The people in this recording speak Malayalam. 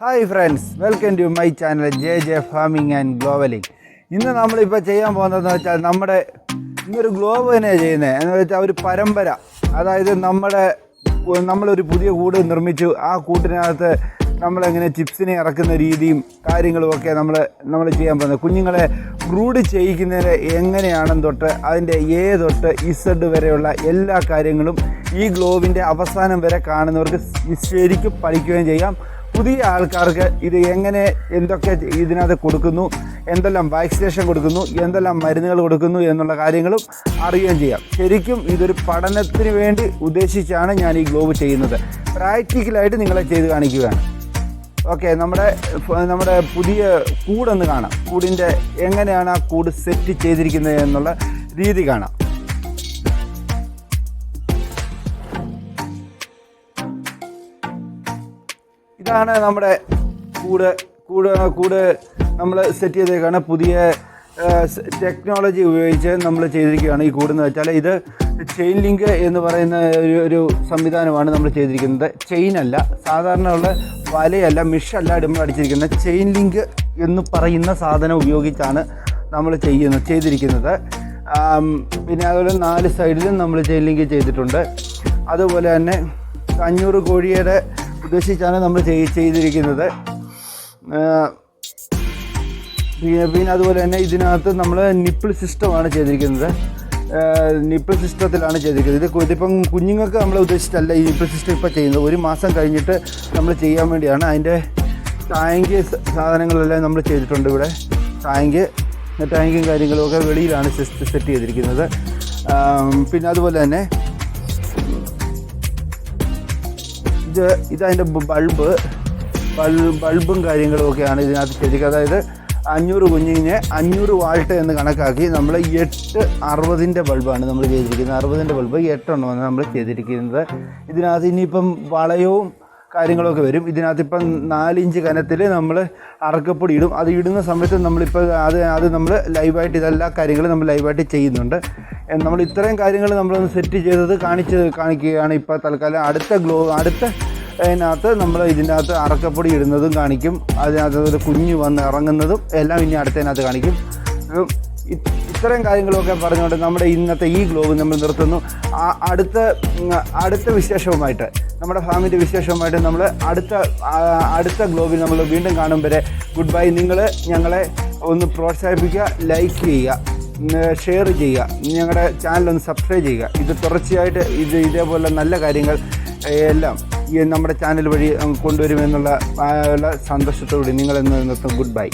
Hi friends welcome to my channel J J farming and vlogging ഇന്ന് നമ്മളിപ്പോൾ ചെയ്യാൻ പോകുന്നതെന്ന് വെച്ചാൽ നമ്മുടെ ഇന്നൊരു ഗ്ലോബ് തന്നെയാണ് ചെയ്യുന്നത് എന്ന് വെച്ചാൽ ഒരു പരമ്പര. അതായത് നമ്മുടെ നമ്മളൊരു പുതിയ കൂട് നിർമ്മിച്ചു. ആ കൂട്ടിനകത്ത് നമ്മളെങ്ങനെ ചിപ്സിനെ ഇറക്കുന്ന രീതിയും കാര്യങ്ങളും ഒക്കെ നമ്മൾ നമ്മൾ ചെയ്യാൻ പോകുന്നത്. കുഞ്ഞുങ്ങളെ ബ്രൂഡ് ചെയ്യിക്കുന്നതിന് എങ്ങനെയാണെന്ന് തൊട്ട് അതിന്റെ എ തൊട്ട് ഇസഡ് വരെയുള്ള എല്ലാ കാര്യങ്ങളും ഈ ഗ്ലോബിന്റെ അവസാനം വരെ കാണുന്നവർക്ക് ശരിക്കും പഠിക്കുകയും ചെയ്യാം. പുതിയ ആൾക്കാർക്ക് ഇത് എങ്ങനെ എന്തൊക്കെ ഇതിനകത്ത് കൊടുക്കുന്നു എന്തെല്ലാം വാക്സിനേഷൻ കൊടുക്കുന്നു എന്തെല്ലാം മരുന്നുകൾ കൊടുക്കുന്നു എന്നുള്ള കാര്യങ്ങളും അറിയുകയും ചെയ്യാം. ശരിക്കും ഇതൊരു പഠനത്തിന് വേണ്ടി ഉദ്ദേശിച്ചാണ് ഞാൻ ഈ ഗ്ലോബ് ചെയ്യുന്നത്. പ്രാക്ടിക്കലായിട്ട് നിങ്ങളെ ചെയ്ത് കാണിക്കുകയാണ്. ഓക്കെ നമ്മുടെ നമ്മുടെ പുതിയ കൂടൊന്ന് കാണാം. കൂടിന്റെ എങ്ങനെയാണ് ആ കൂട് സെറ്റ് ചെയ്തിരിക്കുന്നത് എന്നുള്ള രീതി കാണാം. ഇതാണ് നമ്മുടെ കൂട് കൂട് കൂട് നമ്മൾ സെറ്റ് ചെയ്തേക്കാണ്. പുതിയ ടെക്നോളജി ഉപയോഗിച്ച് നമ്മൾ ചെയ്തിരിക്കുകയാണ് ഈ കൂടെന്ന് വെച്ചാൽ ഇത് ചെയിൻ ലിങ്ക് എന്ന് പറയുന്ന ഒരു ഒരു സംവിധാനമാണ് നമ്മൾ ചെയ്തിരിക്കുന്നത്. ചെയിൻ അല്ല സാധാരണ ഉള്ള വലയല്ല മിഷല്ല ഇടുമ്പോൾ അടിച്ചിരിക്കുന്നത് ചെയിൻ ലിങ്ക് എന്ന് പറയുന്ന സാധനം ഉപയോഗിച്ചാണ് നമ്മൾ ചെയ്യുന്നത് ചെയ്തിരിക്കുന്നത്. പിന്നെ അതുപോലെ നാല് സൈഡിലും നമ്മൾ ചെയിൻ ലിങ്ക് ചെയ്തിട്ടുണ്ട്. അതുപോലെ തന്നെ അഞ്ഞൂറ് കോഴിയുടെ ഉദ്ദേശിച്ചാണ് നമ്മൾ ചെയ് ചെയ്തിരിക്കുന്നത്. പിന്നെ അതുപോലെ തന്നെ ഇതിനകത്ത് നമ്മൾ നിപ്പിൾ സിസ്റ്റമാണ് ചെയ്തിരിക്കുന്നത്. നിപ്പിൾ സിസ്റ്റത്തിലാണ് ചെയ്തിരിക്കുന്നത്. ഇത് ഇതിപ്പം കുഞ്ഞുങ്ങൾക്ക് നമ്മൾ ഉദ്ദേശിച്ചല്ല ഈ നിപ്പിൾ സിസ്റ്റം ഇപ്പോൾ ചെയ്യുന്നത്. ഒരു മാസം കഴിഞ്ഞിട്ട് നമ്മൾ ചെയ്യാൻ വേണ്ടിയാണ് അതിന്റെ ടാങ്ക് സാധനങ്ങളെല്ലാം നമ്മൾ ചെയ്തിട്ടുണ്ട് ഇവിടെ. ടാങ്ക് ടാങ്കും കാര്യങ്ങളും ഒക്കെ വെളിയിലാണ് സെറ്റ് ചെയ്തിരിക്കുന്നത്. പിന്നെ അതുപോലെ തന്നെ ഇത് ഇതതിന്റെ ബൾബ് ബൾ ബൾബും കാര്യങ്ങളും ഒക്കെയാണ് ഇതിനകത്ത് ശരിക്കും. അതായത് അഞ്ഞൂറ് കുഞ്ഞിനെ അഞ്ഞൂറ് വാൾട്ട് എന്ന് കണക്കാക്കി നമ്മൾ എട്ട് അറുപതിന്റെ ബൾബാണ് നമ്മൾ ചെയ്തിരിക്കുന്നത്. അറുപതിന്റെ ബൾബ് എട്ടെണ്ണമാണ് നമ്മൾ ചെയ്തിരിക്കുന്നത്. ഇതിനകത്ത് ഇനിയിപ്പം വളയവും കാര്യങ്ങളൊക്കെ വരും. ഇതിനകത്ത് ഇപ്പം നാലിഞ്ച് കനത്തിൽ നമ്മൾ അറക്കപ്പൊടി ഇടും. അത് ഇടുന്ന സമയത്ത് നമ്മളിപ്പോൾ അത് അത് നമ്മൾ ലൈവായിട്ട് ഇതെല്ലാ കാര്യങ്ങളും നമ്മൾ ലൈവായിട്ട് ചെയ്യുന്നുണ്ട്. നമ്മൾ ഇത്രയും കാര്യങ്ങൾ നമ്മളൊന്ന് സെറ്റ് ചെയ്തത് കാണിച്ച് കാണിക്കുകയാണ്. ഇപ്പോൾ തൽക്കാലം അടുത്ത ഗ്ലോ അടുത്ത അതിനകത്ത് നമ്മൾ ഇതിനകത്ത് അറക്കപ്പൊടി ഇടുന്നതും കാണിക്കും. അതിനകത്ത് കുഞ്ഞ് വന്ന് ഇറങ്ങുന്നതും എല്ലാം ഇനി അടുത്തതിനകത്ത് കാണിക്കും. ഉം, ഇ- ഇത്രയും കാര്യങ്ങളൊക്കെ പറഞ്ഞുകൊണ്ട് നമ്മുടെ ഇന്നത്തെ ഈ ഗ്ലോബ് നമ്മൾ നിർത്തുന്നു. അടുത്ത അടുത്ത വിശേഷവുമായിട്ട് നമ്മുടെ ഫാമിന്റെ വിശേഷവുമായിട്ട് നമ്മൾ അടുത്ത അടുത്ത ഗ്ലോബിൽ നമ്മൾ വീണ്ടും കാണും വരെ. ഗുഡ് ബൈ നിങ്ങൾ ഞങ്ങളെ ഒന്ന് പ്രോത്സാഹിപ്പിക്കുക ലൈക്ക് ചെയ്യുക ഷെയർ ചെയ്യുക ഞങ്ങളുടെ ചാനൽ ഒന്ന് സബ്സ്ക്രൈബ് ചെയ്യുക. ഇത് തുടർച്ചയായിട്ട് ഇത് ഇതേപോലെ നല്ല കാര്യങ്ങൾ എല്ലാം ഈ നമ്മുടെ ചാനൽ വഴി കൊണ്ടുവരുമെന്നുള്ള സന്തോഷത്തോടെ നിങ്ങളെന്ന് നിർത്തും ഗുഡ് ബൈ